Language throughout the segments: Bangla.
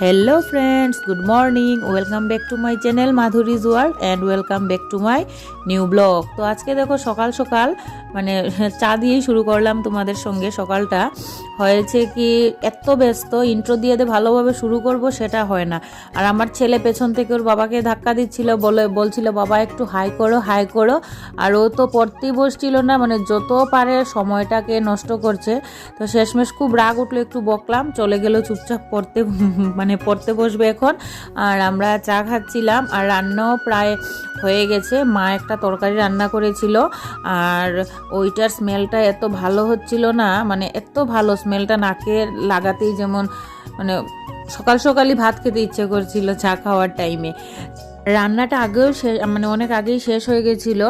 Hello friends good morning welcome back to my channel Madhuri's world and welcome back to my new blog তো আজকে দেখো সকাল সকাল মানে চা দিয়েই শুরু করলাম তোমাদের সঙ্গে সকালটা। হয়েছে কি, এত ব্যস্ত ইন্ট্রো দিয়ে দে ভালোভাবে শুরু করব সেটা হয় না। আর আমার ছেলে পেছন থেকে ওর বাবাকে ধাক্কা দিচ্ছিল, বলে, বলছিল, বাবা, একটু হাই করো হাই করো। আর ও তো পড়তেই বসছিল না মানে যত পারে সময়টাকে নষ্ট করছে। তো শেষমেশ খুব রাগ উঠল, একটু বকলাম, চলে গেল চুপচাপ পড়তে মানে পড়তে বসবে এখন। আর আমরা চা খাচ্ছিলাম, আর রান্নাও প্রায় হয়ে গেছে। মা একটা তরকারি রান্না করেছিল, আর ওইটার স্মেলটা এত ভালো হচ্ছিল না মানে এত ভালো স্মেলটা নাকে লাগাতেই যেমন মানে সকাল সকালই ভাত খেতে ইচ্ছে করছিল চা খাওয়ার টাইমে রান্নাটা আগেও শেষ মানে অনেক আগেই শেষ হয়ে গেছিল।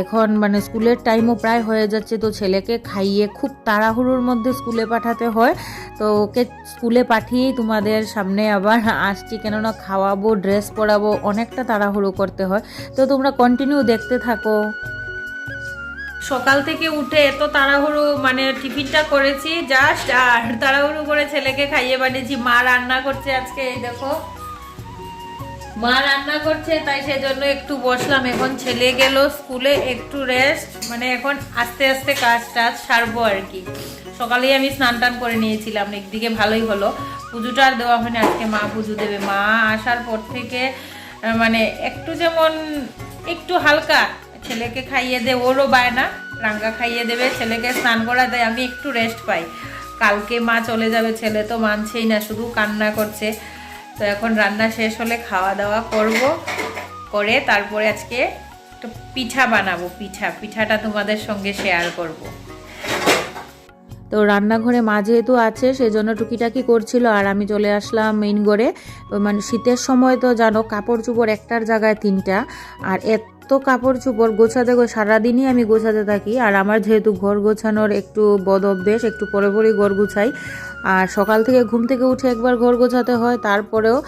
এখন মানে স্কুলের টাইমও প্রায় হয়ে যাচ্ছে, তো ছেলেকে খাইয়ে খুব তাড়াহুড়োর মধ্যে স্কুলে পাঠাতে হয়। তো ওকে স্কুলে পাঠিয়েই তোমাদের সামনে আবার আসছি, কেননা খাওয়াবো ড্রেস পরাবো, অনেকটা তাড়াহুড়ো করতে হয়। তো তোমরা কন্টিনিউ দেখতে থাকো। সকাল থেকে উঠে এত তাড়াহুড়ো মানে টিফিনটা করেছি জাস্ট আর তাড়াহুড়ো করে ছেলেকে খাইয়ে পাঠিয়েছি মা রান্না করছে আজকে, এই দেখো। মা রান্না করছে, তাই সেজন্য একটু বসলাম। এখন ছেলে গেল স্কুলে, একটু রেস্ট মানে এখন আস্তে আস্তে কাজ টাজ সারবো আর কি। সকালেই আমি স্নান টান করে নিয়েছিলাম, একদিকে ভালোই হলো। পুজোটা আর দেওয়া হয়নি আজকে, মা পুজো দেবে। মা আসার পর থেকে মানে একটু যেমন একটু হালকা ছেলেকে খাইয়ে দে, ওরও বায়না রাঙ্গা খাইয়ে দেবে, ছেলেকে স্নান করা দেয়, আমি একটু রেস্ট পাই। কালকে মা চলে যাবে, ছেলে তো মানছেই না, শুধু কান্না করছে। তো এখন রান্না শেষ হলে খাওয়া দাওয়া করব, করে তারপরে আজকে একটু পিঠা বানাবো, পিঠা। পিঠাটা তোমাদের সঙ্গে শেয়ার করব। তো রান্নাঘরে মা যেহেতু আছে, সেজন্য টুকিটাকি করছিল, আর আমি চলে আসলাম মেইন ঘরে মানে শীতের সময় তো জানো, কাপড় চোপড় একটার জায়গায় তিনটা, আর এত কাপড় চোপড় গোছাতে সারাদিনই আমি গোছাতে থাকি। আর আমার যেহেতু ঘর গোছানোর একটু বদ অভ্যেস একটু পরে পরেই ঘর গুছাই। আর সকাল থেকে ঘুম থেকে উঠে একবার ঘর গোছাতে হয়, তারপরেও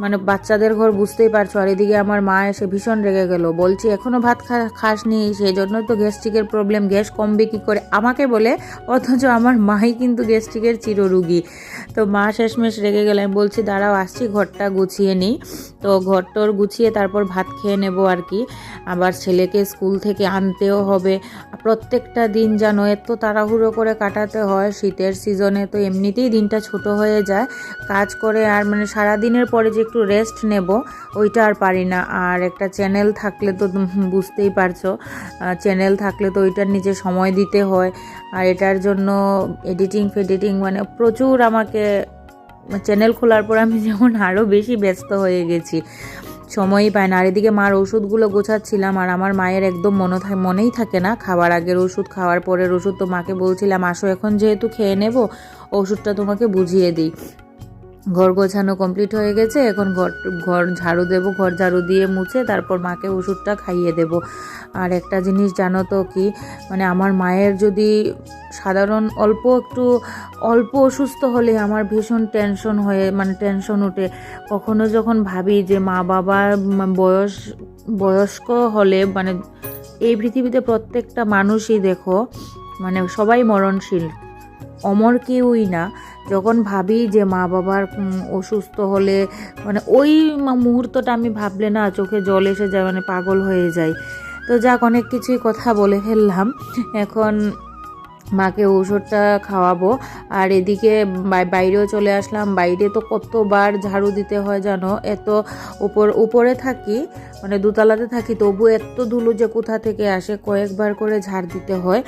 মানে বাচ্চাদের ঘর বুঝতেই পারছ। আর এদিকে আমার মা এসে ভীষণ রেগে গেল। বলছি এখনও ভাত খা- খাসনি? সেই জন্যই তো গ্যাস্ট্রিকের প্রবলেম। গ্যাস কমবে কী করে? আমাকে বলে, অথচ আমার মাই কিন্তু গ্যাস্ট্রিকের চিররুগী। তো মা শেষমেশ রেগে গেলে। আমি বলছি, দাঁড়াও, আসছি, ঘরটা গুছিয়ে নিই তো ঘরটর গুছিয়ে তারপর ভাত খেয়ে নেব আর কি। আবার ছেলেকে স্কুল থেকে আনতেও হবে। প্রত্যেকটা দিন যেন এত তাড়াহুড়ো করে কাটাতে হয়, শীতের সিজনে তো এমনিতেই দিনটা ছোট হয়ে যায়। কাজ করে আর মানে সারা দিনের পরে যে একটু রেস্ট নেব, ওইটা আর পারি না। আর একটা চ্যানেল থাকলে তো বুঝতেই পারছ চ্যানেল থাকলে তো ওইটার নিচে সময় দিতে হয়। আর এটার জন্য এডিটিং ফেডিটিং মানে প্রচুর আমাকে চ্যানেল খোলার পর আমি যেমন আরও বেশি ব্যস্ত হয়ে গেছি, সময়ই পায় না। আর এদিকে মার ওষুধগুলো গোছাচ্ছিলাম, আর আমার মায়ের একদম মনে মনেই থাকে না খাবার আগের ওষুধ, খাওয়ার পরের ওষুধ। তো মাকে বলছিলাম, আসো এখন যেহেতু খেয়ে নেব, ওষুধটা তোমাকে বুঝিয়ে দিই। ঘর গোছানো কমপ্লিট হয়ে গেছে, এখন ঘর ঘর ঝাড়ু দেব, ঘর ঝাড়ু দিয়ে মুছে তারপর মাকে ওষুধটা খাইয়ে দেব। আর একটা জিনিস জানো তো কি মানে আমার মায়ের যদি সাধারণ অল্প একটু, অল্প অসুস্থ হলে আমার ভীষণ টেনশন হয়ে মানে টেনশন উঠে কখনো যখন ভাবি যে মা বাবার বয়স, বয়স্ক হলে মানে এই পৃথিবীতে প্রত্যেকটা মানুষই দেখো মানে সবাই মরণশীল। অমর কেউই না। যখন ভাবি যে মা বাবার অসুস্থ হলে মানে ওই মুহূর্তটা আমি ভাবলে না চোখে জল এসে যায় মানে পাগল হয়ে যায়। তো যাক, অনেক কিছুই কথা বলে ফেললাম। এখন মাকে ওষুধটা খাওয়াবো। আর এদিকে বাইরেও চলে আসলাম। বাইরে তো কতবার ঝাড়ু দিতে হয় জানো? এত উপর উপরে থাকি মানে দোতলাতে থাকি তবু এত ধুলো যে কোথা থেকে আসে? কয়েকবার করে ঝাড় দিতে হয়।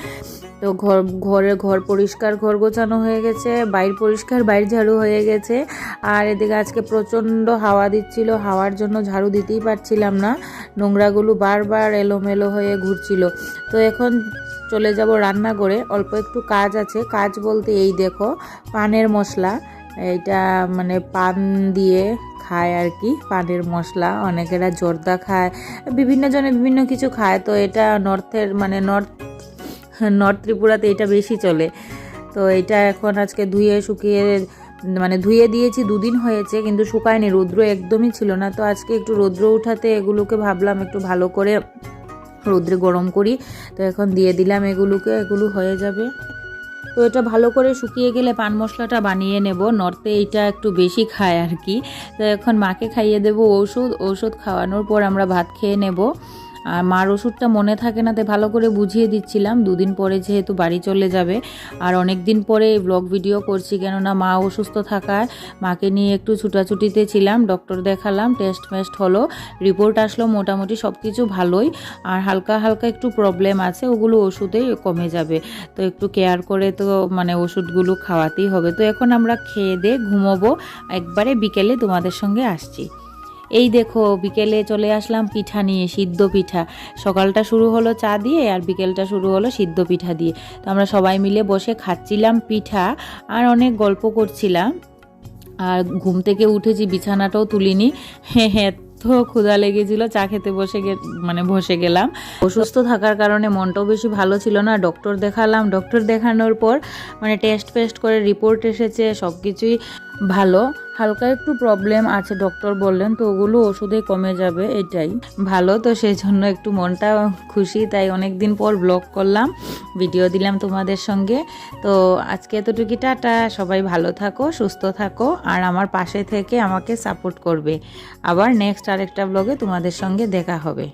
তো ঘর ঘরে ঘর পরিষ্কার, ঘর গোছানো হয়ে গেছে, বাইর পরিষ্কার, বাইর ঝাড়ু হয়ে গেছে। আর এদিকে আজকে প্রচণ্ড হাওয়া দিচ্ছিল, হাওয়ার জন্য ঝাড়ু দিতেই পারছিলাম না। নোংরাগুলো বারবার এলোমেলো হয়ে ঘুরছিল। তো এখন চলে যাব রান্না করে অল্প একটু কাজ আছে। কাজ বলতে এই দেখো, পানের মশলা। এইটা মানে পান দিয়ে খায় আর কি, পানের মশলা। অনেকেরা জর্দা খায়। বিভিন্ন জনে বিভিন্ন কিছু খায়। তো এটা নর্থের মানে নর্থ নর্থ ত্রিপুরাতে এটা বেশি চলে। তো এটা এখন আজকে ধুয়ে শুকিয়ে মানে ধুয়ে দিয়েছি, দুদিন হয়েছে, কিন্তু শুকায়নি। রৌদ্র একদমই ছিল না। তো আজকে একটু রৌদ্র উঠাতে এগুলোকে ভাবলাম একটু ভালো করে রৌদ্রে গরম করি। তো এখন দিয়ে দিলাম এগুলোকে, এগুলো হয়ে যাবে। তো এটা ভালো করে শুকিয়ে গেলে পান মশলাটা বানিয়ে নেব। নর্তে এটা একটু বেশি খায় আর কি। তো এখন মাকে খাইয়ে দেব ওষুধ ওষুধ খাওয়ানোর পর আমরা ভাত খেয়ে নেব। আর মার ওষুধটা মনে থাকে না, তাই ভালো করে বুঝিয়ে দিচ্ছিলাম। দুদিন পরে যেহেতু বাড়ি চলে যাবে, আর অনেক দিন পরে ব্লগ ভিডিও করছি, কেননা মা অসুস্থ থাকায় মাকে নিয়ে একটু ছুটাছুটিতে ছিলাম ডক্টর দেখালাম টেস্ট মেস্ট হলো রিপোর্ট আসলো, মোটামুটি সব কিছু ভালোই। আর হালকা হালকা একটু প্রবলেম আছে, ওগুলো ওষুধেই কমে যাবে। তো একটু কেয়ার করে তো মানে ওষুধগুলো খাওয়াতেই হবে। তো এখন আমরা খেয়ে দিয়ে ঘুমোবো, একবারে বিকেলে তোমাদের সঙ্গে আসছি। এই দেখো, বিকেলে চলে আসলাম পিঠা নিয়ে, সিদ্ধ পিঠা। সকালটা শুরু হলো চা দিয়ে আর বিকেলটা শুরু হলো সিদ্ধ পিঠা দিয়ে। তো আমরা সবাই মিলে বসে খাচ্ছিলাম পিঠা আর অনেক গল্প করছিলাম। আর ঘুম থেকে উঠেছি, বিছানাটাও তুলিনি। হ্যাঁ হ্যাঁ তো ক্ষুধা লেগেছিল, চা খেতে বসে মানে বসে গেলাম। অসুস্থ থাকার কারণে মনটাও বেশি ভালো ছিল না। ডক্টর দেখালাম। ডক্টর দেখানোর পর মানে টেস্ট ফেস্ট করে রিপোর্ট এসেছে সব কিছুই ভালো, হালকা একটু প্রবলেম আছে ডক্টর বললেন, তো ওগুলো ওষুধে কমে যাবে, এটাই। ভালো, তো সেই জন্য একটু মনটা খুশি, তাই অনেক দিন পর ব্লগ করলাম ভিডিও দিলাম তোমাদের সঙ্গে। তো আজকে এতটুকু, টাটা, সবাই ভালো থাকো, সুস্থ থাকো, আর আমার পাশে থেকে আমাকে সাপোর্ট করবে। আবার নেক্সট আরেকটা ব্লগে তোমাদের সঙ্গে দেখা হবে।